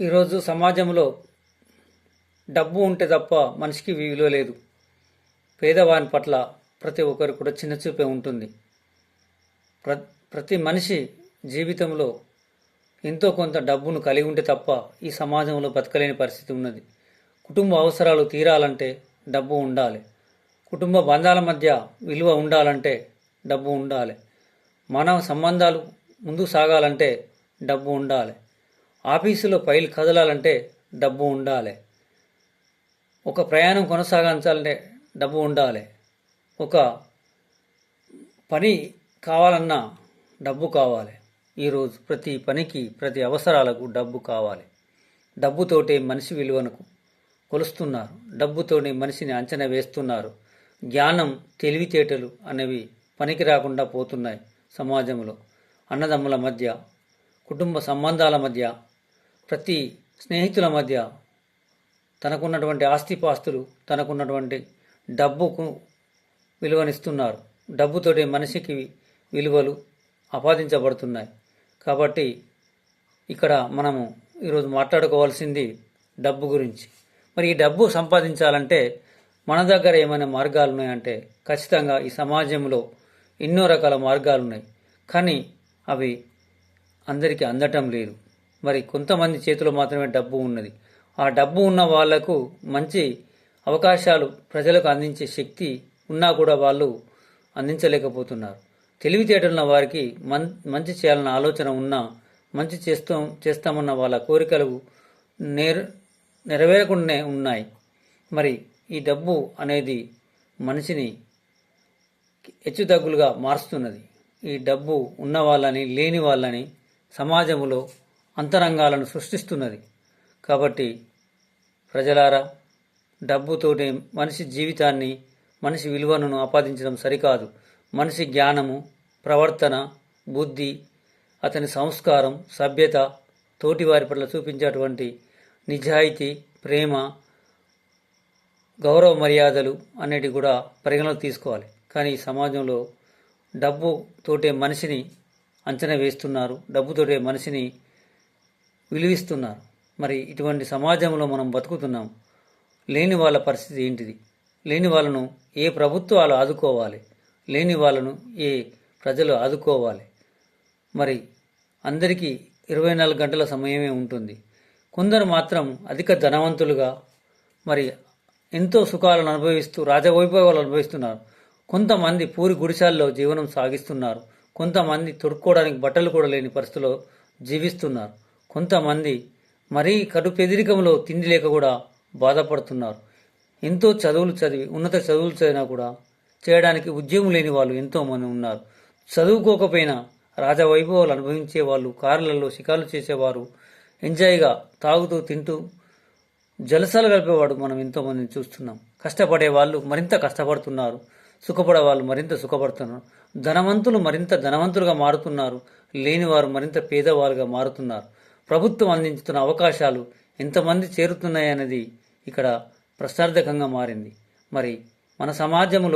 ఈరోజు సమాజంలో డబ్బు ఉంటే తప్ప మనిషికి విలువ లేదు. పేదవాని పట్ల ప్రతి ఒక్కరు కూడా చిన్న చూపే ఉంటుంది. ప్ర ప్రతి మనిషి జీవితంలో ఎంతో కొంత డబ్బును కలిగి ఉంటే తప్ప ఈ సమాజంలో బతకలేని పరిస్థితి ఉన్నది. కుటుంబ అవసరాలు తీరాలంటే డబ్బు ఉండాలి. కుటుంబ బంధాల మధ్య విలువ ఉండాలంటే డబ్బు ఉండాలి. మానవ సంబంధాలు ముందుకు సాగాలంటే డబ్బు ఉండాలి. ఆఫీసులో ఫైల్ కదలాలంటే డబ్బు ఉండాలి. ఒక ప్రయాణం కొనసాగించాలంటే డబ్బు ఉండాలి. ఒక పని కావాలన్నా డబ్బు కావాలి. ఈరోజు ప్రతి పనికి ప్రతి అవసరాలకు డబ్బు కావాలి. డబ్బుతోటే మనిషి విలువను కొలుస్తున్నారు. డబ్బుతోనే మనిషిని అంచనా వేస్తున్నారు. జ్ఞానం తెలివితేటలు అనేవి పనికి రాకుండా పోతున్నాయి సమాజంలో. అన్నదమ్ముల మధ్య కుటుంబ సంబంధాల మధ్య ప్రతి స్నేహితుల మధ్య తనకున్నటువంటి ఆస్తిపాస్తులు తనకున్నటువంటి డబ్బుకు విలువనిస్తున్నారు. డబ్బుతోటి మనిషికి విలువలు ఆపాదించబడుతున్నాయి. కాబట్టి ఇక్కడ మనము ఈరోజు మాట్లాడుకోవాల్సింది డబ్బు గురించి. మరి ఈ డబ్బు సంపాదించాలంటే మన దగ్గర ఏమైనా మార్గాలు ఉన్నాయంటే ఖచ్చితంగా ఈ సమాజంలో ఎన్నో రకాల మార్గాలు ఉన్నాయి కానీ అవి అందరికీ అందటం లేదు. మరి కొంతమంది చేతిలో మాత్రమే డబ్బు ఉన్నది. ఆ డబ్బు ఉన్న వాళ్ళకు మంచి అవకాశాలు ప్రజలకు అందించే శక్తి ఉన్నా కూడా వాళ్ళు అందించలేకపోతున్నారు. తెలివితేటలున్న వారికి మం మంచి చేయాలన్న ఆలోచన ఉన్నా మంచి చేస్తాం చేస్తామన్న వాళ్ళ కోరికలు నేర్ నెరవేరకుండానే ఉన్నాయి. మరి ఈ డబ్బు అనేది మనిషిని హెచ్చుతగ్గులుగా మారుస్తున్నది. ఈ డబ్బు ఉన్న వాళ్ళని లేని వాళ్ళని సమాజంలో అంతరంగాలను సృష్టిస్తున్నది. కాబట్టి ప్రజలారా డబ్బుతోనే మనిషి జీవితాన్ని మనిషి విలువను ఆపాదించడం సరికాదు. మనిషి జ్ఞానము ప్రవర్తన బుద్ధి అతని సంస్కారం సభ్యత తోటివారి పట్ల చూపించేటువంటి నిజాయితీ ప్రేమ గౌరవ మర్యాదలు అనేటివి కూడా పరిగణలోకి తీసుకోవాలి. కానీ ఈ సమాజంలో డబ్బు తోటే మనిషిని అంచనా వేస్తున్నారు. డబ్బుతోటే మనిషిని విలువిస్తున్నారు. మరి ఇటువంటి సమాజంలో మనం బతుకుతున్నాం. లేని వాళ్ళ పరిస్థితి ఏంటిది? లేని వాళ్ళను ఏ ప్రభుత్వాలు ఆదుకోవాలి? లేని వాళ్ళను ఏ ప్రజలు ఆదుకోవాలి? మరి అందరికీ ఇరవై నాలుగు గంటల సమయమే ఉంటుంది. కొందరు మాత్రం అధిక ధనవంతులుగా మరి ఎంతో సుఖాలను అనుభవిస్తూ రాజవైభవాలు అనుభవిస్తున్నారు. కొంతమంది పూరి గుడిశాల్లో జీవనం సాగిస్తున్నారు. కొంతమంది తొడుక్కోవడానికి బట్టలు కూడా లేని పరిస్థితిలో జీవిస్తున్నారు. కొంతమంది మరీ కడుపెదిరికంలో తిండి లేక కూడా బాధపడుతున్నారు. ఎంతో చదువులు చదివి ఉన్నత చదువులు చదివినా కూడా చేయడానికి ఉద్యోగం లేని వాళ్ళు ఎంతోమంది ఉన్నారు. చదువుకోకపోయినా రాజవైభవాలు అనుభవించే వాళ్ళు కార్లలో షికార్లు చేసేవారు ఎంజాయ్గా తాగుతూ తింటూ జలసాలు గడిపేవాడు మనం ఎంతోమందిని చూస్తున్నాం. కష్టపడే వాళ్ళు మరింత కష్టపడుతున్నారు. సుఖపడే వాళ్ళు మరింత సుఖపడుతున్నారు. ధనవంతులు మరింత ధనవంతులుగా మారుతున్నారు. లేనివారు మరింత పేదవారుగా మారుతున్నారు. ప్రభుత్వం అందించుతున్న అవకాశాలు ఎంతమంది చేరుతున్నాయన్నది ఇక్కడ ప్రశ్నార్థకంగా మారింది. మరి మన సమాజంలో